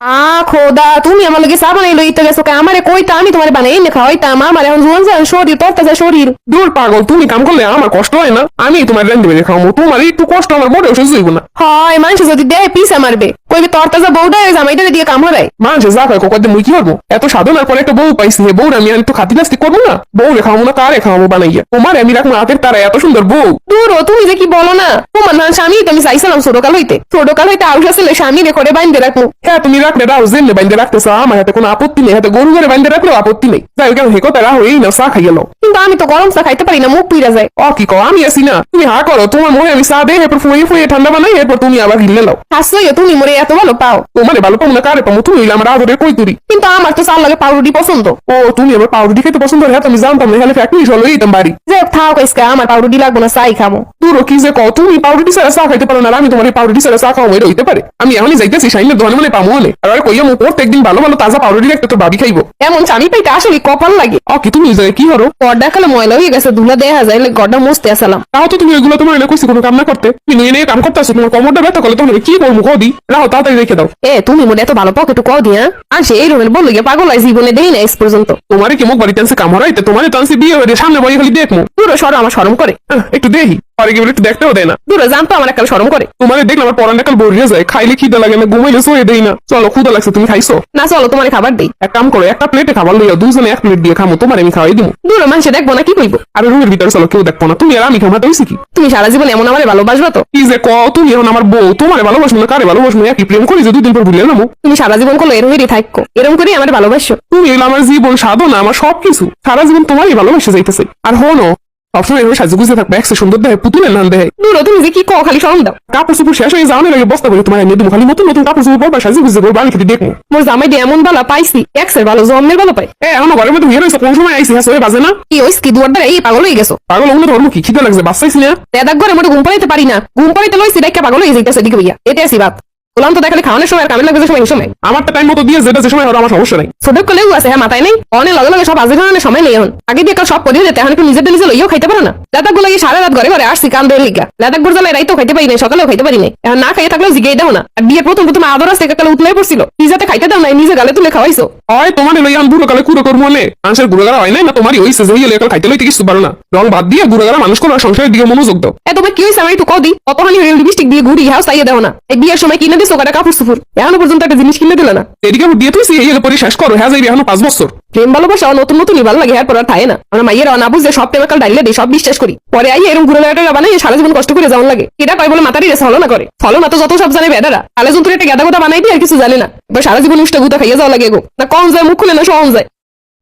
আ খোদা তুমি আমার লগে চা বানাই লইতে গেছো কে? আমারে কইতা আমি তোমার বানাই এনে খাওয়াইতাম। আমার এখন জোয়ান জোয়ান শরীর তরতাজা শরীর। দূর পাগল তুমি কাম করলে আমার কষ্ট হয় না। আমি তোমার রেন্ডে বেড়ে খাওয়াবো তোমার একটু কষ্ট আমার মোটেও সহ্য হইব না। হয় মানুষ যদি দেয় পিসা মারবে। কইবে তরতাজা বউটা জামাইটারে দিয়ে কাম হরাই মানুষ যা কয় কোকাতে মুই কি করব? এত সাধনার পরে একটা বউ পাইছি হে বউর আমি আর একটু খাতি নাস্তি করব না? বউ রে খাওয়াবো না কারে খাওয়াবো বানাইয়া? তোমার আমি রাখব হাতের তারা এত সুন্দর বউ। দূর তুমি যে কি বলো না? তোমার না স্বামী তো আমি চাইছিলাম ছোটকাল হইতে। ছোটকাল হইতে আউস আসলে স্বামী রে করে বাইন্দে রাখব। হ্যাঁ তুমি রাখলে রাও জেনে বাইন্দে রাখতেছ আমার হাতে কোনো আপত্তি নেই হাতে গরু ঘরে বাইন্দে রাখলেও আপত্তি নেই। যাই কেন হেকো তারা হয়েই না চা খাইয়ে লও কিন্তু আমি তো গরম চা খাইতে পারি না মুখ পিড়া যায়। অ কি কও আমি আছি না। তুমি হা করো তোমার মনে আমি চা দেই এরপর ফুয়ে ফুয়ে ঠান্ডা বানাই এরপর তুমি আবার হিলে লও হাসছই তুমি মরে এত ভালো পাও। তোমার ভালো পাবো না কারে পাবো তুমি আমার আদরের কই তুরি কিন্তু আমার তো চাল লাগে পাউরুটি পছন্দ। ও তুমি আবার পাউরুটি খেতে পছন্দ হ্যাঁ আমি জানতাম না হলে ফ্যাক্টরি চলো এইতাম বাড়ি। যে থাও কইসকা আমার পাউরুটি লাগবো না চাই খামো দূর কি যে কও তুমি পাউরুটি ছাড়া চা খাইতে পারো না আমি তোমার পাউরুটি ছাড়া চা খাওয়া এটা হইতে পারে। আমি এখনই যাইতেছি সাইনের দোকানে মানে পাবো হলে। আর কইয়া মো প্রত্যেকদিন ভালো ভালো তাজা পাউরুটি রাখতে তো ভাবি খাইবো। এমন স্বামী পাইতে আসলে কপাল লাগে। অ কি তুমি যে কি করো গড্ডা খালে ময়লা হয়ে গেছে ধুলা দেখা যায় গড্ডা মুছতে আসলাম। তাও তো তুমি ওইগুলো তোমার কইছি কোনো কাম না করতে। তুমি নিয়ে নিয়ে কাম করতে আসো তোমার কমরটা ব্যথা করলে তোমার কি করব কদি রাহো তাড়াতাড়ি রেখে দাও। এ তুমি মোটে এত ভালো পকেটু কও দিয়া। আর সে এই রকমের বলল গিয়ে পাগল হয় জীবনে দেই না এস পর্যন্ত। তোমারে কি মুখ বাড়িতে আনছে কাম হরাইতে তোমারে তো আনছে বিয়ে হয়ে সামনে বই খালি দেখমু। দূরে সরো আমার সরম করে। একটু দেখি। পরে গিয়ে একটু দেখতেও দেয় না। দূরে আমার একটা করে। তোমারে দেখলে আমার পরান কাল বড়িয়ে যায় খাইলে খিদা লাগে না ঘুমাইলে শুয়ে দেই না। চলো ক্ষুদা লাগছে তুমি খাইছো? না চলো তোমার খাবার দেই। এক কাম করো একটা প্লেটে খাবার লইয়া দুজনে এক প্লেট দিয়ে খামো তোমার আমি খাওয়াই দিমু। দূরে মানুষে দেখব না কি আর রুমের ভিতরে চলো কেউ দেখব না। তুমি আর আমি খামাতে হইছি কি? তুমি সারা জীবন এমন আমার ভালোবাসবা তো? কি যে ক তুমি এখন আমার বউ তোমার ভালোবাসবো না কারে ভালোবাসবো একই প্রেম করি যে দুদিন পর ভুলে নামো তুমি সারা জীবন করল এরকমই থাকো এরকম করেই আমার ভালোবাসো। তুমি আমার জীবন সাধনা আমার সবকিছু। সারা জীবন তোমারই ভালোবাসে যাইতেছে। আর হনো সবসময় এভাবে সাজু গুজে থাকবে একসে সুন্দর দেয় পুতুলের নাম দেয় দূরে তুমি যে কি কও? খালি সরম দাও। কাপড় চোপড় শেষ হয়ে যাওয়ার লাগে বস্তা করে তোমার এনে দেবো। খালি নতুন নতুন কাপড় চোপড় পরবা সাজু গুজে করব আমি খেতে দেখব। মোর জামাই দিয়ে এমন ভালো পাইছি এক্সের ভালো জন্মের ভালো পাই। এ এখন ঘরের মধ্যে হয়ে রয়েছে কোন সময় আইসি হ্যাঁ বাজে না? কি ওই কি দুয়ার দ্বারা এই পাগল হয়ে গেছো। পাগল অন্য ধর্ম কি? খিদে লাগছে বাচ্চাইছি না? দেদাক ঘরে মোটে ঘুম পাইতে পারি না। ঘুম পাইতে লইছি দেখে পাগল হয়ে যাইতেছে দিকে ভাইয়া এটা আসি বাত বললাম তো দেখালে খাওয়ানোর সময় আর কামে লাগবে যে সময় এই সময়। আমারটা টাইম মতো দিয়ে যেটা যে সময় হলো আমার সমস্যা নাই। ছোট কলেও আছে হ্যাঁ মাথায় নেই। অনেক লগে লগে সব আজে খাওয়ানোর সময় নেই এখন। আগে দিয়ে সব করিয়ে যেতে এখন একটু নিজের নিজে লইও খাইতে পারো না। লাদাকগুলো সারা রাত ঘরে ঘরে আসছি কান বের লিগা। লাদাকগুলো জ্বালায় রাইতেও খাইতে পারি না সকালেও খাইতে পারি না এখন না খাইয়ে থাকলেও জিগেই দাও না। আর বিয়ের প্রথম প্রথম আদর আসতে কালে উতলাই পড়ছিল। পিজাতে খাইতে দাও না নিজে গালে তুলে খাওয়াইছো। হয় তোমার লই আমি বুড়ো কালে কুড়ো করব মনে মানুষের গুড়াগাড়া হয় নাই না তোমারই হইছে যে হইলে খাইতে লইতে কিছু পারো না। রং বাদ দিয়ে গুড়াগাড়া মানুষ করো সংসারের দিকে মনোযোগ দাও। এ তোমার কি হয়েছে আমার একটু কদি কতখানি লিপস্টিক দিয়ে ঘুরি হাউস তাইয়ে দাও না। এই বিয়ের সময় কিনে কাটা কাপড় সুপুর এখনও পর্যন্ত একটা জিনিস দিল না? এদিকে দিয়ে তুই এই পরে শেষ করো হ্যাঁ যাইবি এখনও পাঁচ বছর প্রেম ভালোবাসা নতুন নতুনই ভালো লাগে এরপর আর থাকে না। আমরা মাইয়ের না বুঝে সব টেমাকাল ডাইলে দিই সব বিশ্বাস করি পরে আই এরকম ঘুরে বেড়াটা বানাই সারা জীবন কষ্ট করে যাওয়ার লাগে। এটা কয় বলে মাতারি রেস হলো না করে ফলো না তো যত সব জানে বেদারা তাহলে যন্ত্র একটা গাদা গোদা বানাই দিয়ে আর কিছু জানে না। এবার সারা জীবন উষ্টা গুতা খাইয়ে যাওয়া লাগে গো। না কম যায় মুখ খুলে না সহম যায়